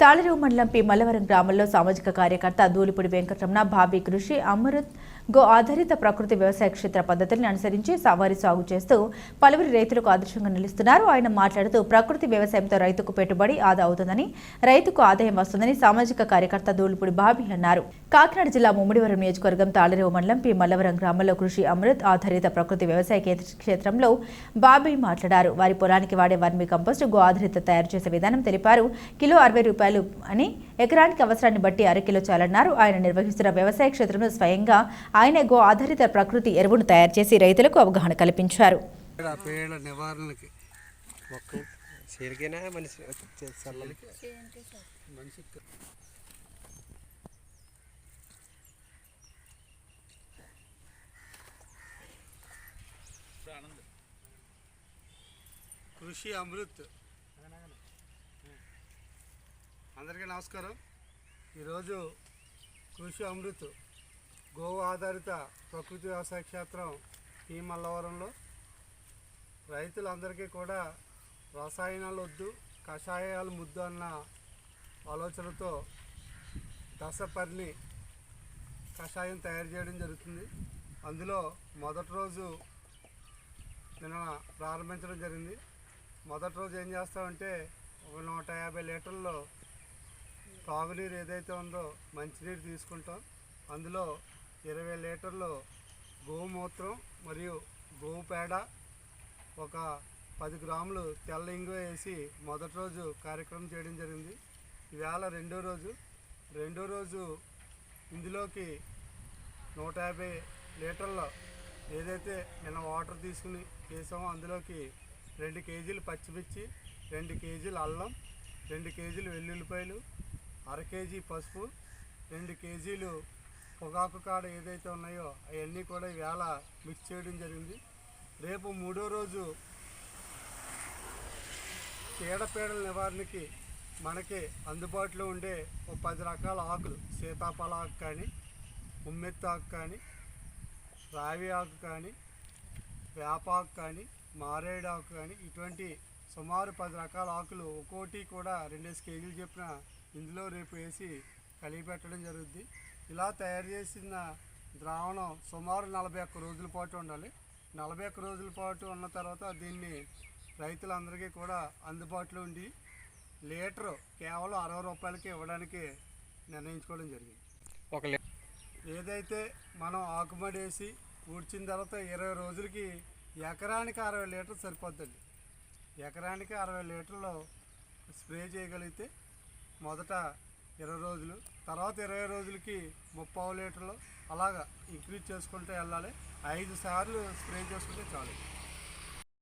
తాళరేవు మండలం పి మల్లవరం గ్రామంలో సామాజిక కార్యకర్త దూలిపూడి వెంకటరమణ భావి కృషి అమృత్ గో ఆధారిత ప్రకృతి వ్యవసాయ క్షేత్ర పద్ధతిని అనుసరించి సవారీ సాగు చేస్తూ పలువురు రైతులకు ఆదర్శంగా నిలుస్తున్నారు. ఆయన మాట్లాడుతూ ప్రకృతి వ్యవసాయంతో రైతుకు పెట్టుబడి ఆదా అవుతుందని రైతుకు ఆదాయం వస్తుందని సామాజిక కార్యకర్త దూలిపూడి బాబి అన్నారు. కాకినాడ జిల్లా ముమ్మిడివరం నియోజకవర్గం తాళరేవు మండలం పి. మల్లవరం గ్రామంలో కృషి అమృత్ ఆధారిత ప్రకృతి వ్యవసాయ కేంద్ర క్షేత్రంలో బాబీ మాట్లాడారు. వారి పొలానికి వాడే వర్మి కంపోస్ట్ గో ఆధారిత తయారు చేసే విధానం తెలిపారు. కిలో అరవై రూపాయలు అని ఎకరానికి అవసరాన్ని బట్టి అరకిలో చాలన్నారు. ఆయన నిర్వహిస్తున్న వ్యవసాయ క్షేత్రంలో స్వయంగా ఆయన గో ఆధారిత ప్రకృతి ఎరువును తయారు చేసి రైతులకు అవగాహన కల్పించారు. పేడ పేడ అందరికీ నమస్కారం. ఈరోజు కృషి అమృత్ గోవు ఆధారిత ప్రకృతి వ్యవసాయ క్షేత్రం ఈ మల్లవరంలో. రైతులందరికీ కూడా రసాయనాలు వద్దు కషాయాలు ముద్దు అన్న ఆలోచనతో దశపర్ణి కషాయం తయారు చేయడం జరుగుతుంది. అందులో మొదటి రోజు నిన్న ప్రారంభించడం జరిగింది. మొదటి రోజు ఏం చేస్తామంటే ఒక నూట యాభై లీటర్లు తాగునీరు ఏదైతే ఉందో మంచినీరు తీసుకుంటాం. అందులో ఇరవై లీటర్లు గోమూత్రం మరియు గోవు పేడ ఒక పది గ్రాములు తెల్ల ఇంగు వేసి మొదటి రోజు కార్యక్రమం చేయడం జరిగింది. ఈవేళ రెండో రోజు. రెండో రోజు ఇందులోకి నూట యాభై లీటర్ల ఏదైతే నిన్న వాటర్ తీసుకుని చేసామో అందులోకి రెండు కేజీలు పచ్చిమిర్చి రెండు కేజీలు అల్లం రెండు కేజీలు వెల్లుల్లిపాయలు అర కేజీ పసుపు రెండు కేజీలు పొగాకు కాడ ఏదైతే ఉన్నాయో అవన్నీ కూడా ఈవేళ మిక్స్ చేయడం జరిగింది. రేపు మూడో రోజు చీడపీడల నివారణకి మనకి అందుబాటులో ఉండే ఒక పది రకాల ఆకులు. సీతాఫల ఆకు కానీ ఉమ్మెత్త ఆకు కానీ రావి ఆకు కానీ వేపాకు కానీ మారేడు ఆకు కానీ ఇటువంటి సుమారు పది రకాల ఆకులు ఒక్కోటి కూడా రెండేసి కేజీలు చెప్పిన ఇందులో రేపు వేసి కలిగి పెట్టడం జరుగుద్ది. ఇలా తయారు చేసిన ద్రావణం సుమారు నలభై ఒక్క రోజుల పాటు ఉండాలి. నలభై ఒక్క రోజుల పాటు ఉన్న తర్వాత దీన్ని రైతులందరికీ కూడా అందుబాటులో ఉండి లీటరు కేవలం అరవై రూపాయలకి ఇవ్వడానికి నిర్ణయించుకోవడం జరిగింది. ఒక ఏదైతే మనం ఆకుమడి వేసి ఊడ్చిన తర్వాత ఇరవై రోజులకి ఎకరానికి అరవై లీటర్లు సరిపోద్దండి. ఎకరానికి అరవై లీటర్లు స్ప్రే చేయగలిగితే మొదట ఇరవై రోజులు తర్వాత ఇరవై రోజులకి ముప్పై లీటర్లు అలాగా ఇంక్రీజ్ చేసుకుంటూ వెళ్ళాలి. ఐదు సార్లు స్ప్రే చేసుకుంటే చాలు.